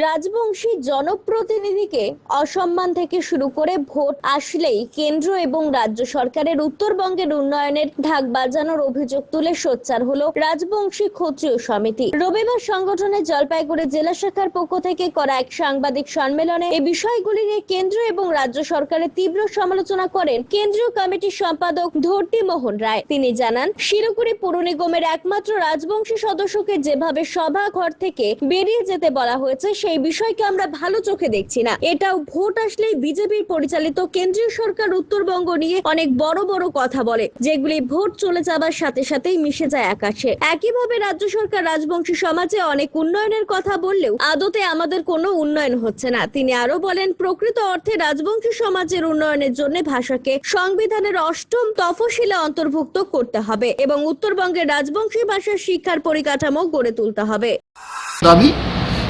রাজবংশী জনপ্রতিনিধিকে অসম্মান থেকে শুরু করে ভোট আসলেই কেন্দ্র এবং রাজ্য সরকারের উত্তরবঙ্গের উন্নয়নের ঢাক বাজানোর অভিযোগ তুলে সোচ্চার হলো রাজবংশী ক্ষত্রিয় সমিতি। রবিবার সংগঠনের জলপাইগুড়ি জেলা শাখার পক্ষ থেকে করা এক সাংবাদিক সম্মেলনে এই বিষয়গুলি নিয়ে কেন্দ্র এবং রাজ্য সরকারের তীব্র সমালোচনা করেন কেন্দ্রীয় কমিটির সম্পাদক ধর্তি মোহন রায়। তিনি জানান, শিলিগুড়ি পৌর নিগমের একমাত্র রাজবংশী সদস্যকে যেভাবে সভা ঘর থেকে বেরিয়ে যেতে বলা হয়েছে সেই বিষয়কে আমরা ভালো চোখে দেখছি না। এটাও ভোট আসলেই বিজেপির পরিচালিত কেন্দ্রীয় সরকার উত্তরবঙ্গ নিয়ে অনেক বড় বড় কথা বলে, যেগুলি ভোট চলে যাবার সাথে সাথেই মিশে যায় আকাশে। একইভাবে রাজ্য সরকার রাজবংশী সমাজে অনেক উন্নয়নের কথা বললেও আদতে আমাদের কোনো উন্নয়ন হচ্ছে না। তিনি আরও বলেন, প্রকৃত অর্থে রাজবংশী সমাজের উন্নয়নের জন্য ভাষাকে সংবিধানের অষ্টম তফসিলে অন্তর্ভুক্ত করতে হবে এবং উত্তরবঙ্গের রাজবংশী ভাষার শিক্ষার পরিকাঠামো গড়ে তুলতে হবে।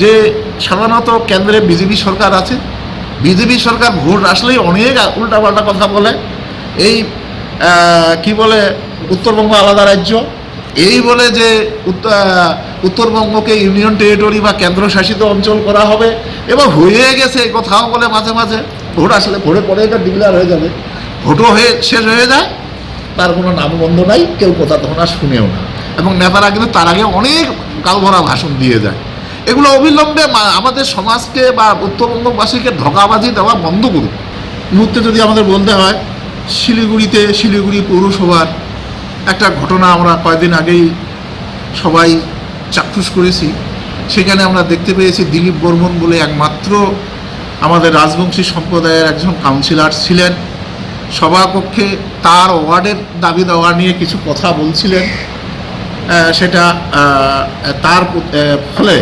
যে সাধারণত কেন্দ্রে বিজেপি সরকার আছে, বিজেপি সরকার ভোট আসলেই অনেক উল্টাপাল্টা কথা বলে। এই কি বলে, উত্তরবঙ্গ আলাদা রাজ্য। এই বলে যে উত্তরবঙ্গকে ইউনিয়ন টেরিটরি বা কেন্দ্রশাসিত অঞ্চল করা হবে এবং হয়ে গেছে কথাও বলে মাঝে মাঝে। ভোট আসলে ভোটে পরে এটা ডিক্লেয়ার হয়ে যাবে। ভোটও হয়ে, শেষ হয়ে যায়। তার কোনো নামগন্ধ নাই, কেউ কথা তখন আর শুনেও না। এবং নেতারা কিন্তু তার আগে অনেক কালভরা ভাষণ দিয়ে যায়। এগুলো অবিলম্বে আমাদের সমাজকে বা উত্তরবঙ্গবাসীকে ধোকাবাজি দেওয়া বন্ধ করুক মুহূর্তে যদি আমাদের বলতে হয়, শিলিগুড়িতে শিলিগুড়ি পৌরসভার একটা ঘটনা আমরা কয়েকদিন আগেই সবাই চাক্ষুষ করেছি। সেখানে আমরা দেখতে পেয়েছি দিলীপ বর্মন বলে একমাত্র আমাদের রাজবংশী সম্প্রদায়ের একজন কাউন্সিলর ছিলেন। সভাকক্ষে তার ওয়ার্ডের দাবি দেওয়া নিয়ে কিছু কথা বলছিলেন। সেটা তার ফলে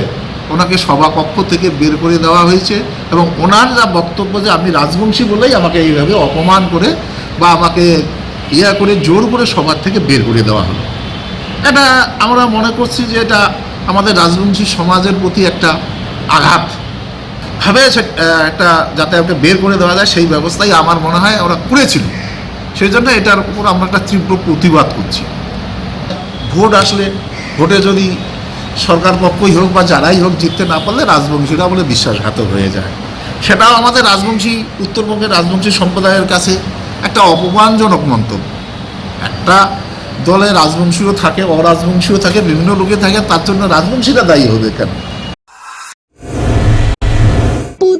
ওনাকে সভাকক্ষ থেকে বের করে দেওয়া হয়েছে এবং ওনার যা বক্তব্য যে আমি রাজবংশী বলেই আমাকে এইভাবে অপমান করে বা আমাকে ইয়া করে জোর করে সবার থেকে বের করে দেওয়া হলো। এটা আমরা মনে করছি যে এটা আমাদের রাজবংশী সমাজের প্রতি একটা আঘাত। ভাবে একটা যাতে ওকে বের করে দেওয়া যায় সেই ব্যবস্থাই আমার মনে হয় ওরা করেছিল। সেই জন্য এটার উপর আমরা একটা তীব্র প্রতিবাদ করছি। ভোট আসলে ভোটে যদি সরকার পক্ষই হোক বা যারাই হোক জিততে না পারলে রাজবংশীরা বলে বিশ্বাসঘাতক হয়ে যায়। সেটাও আমাদের রাজবংশী, উত্তরবঙ্গের রাজবংশী সম্প্রদায়ের কাছে একটা অপমানজনক মন্তব্য। একটা দলে রাজবংশীও থাকে, অরাজবংশীও থাকে, বিভিন্ন লোকে থাকে, তার জন্য রাজবংশীরা দায়ী হবে কেন?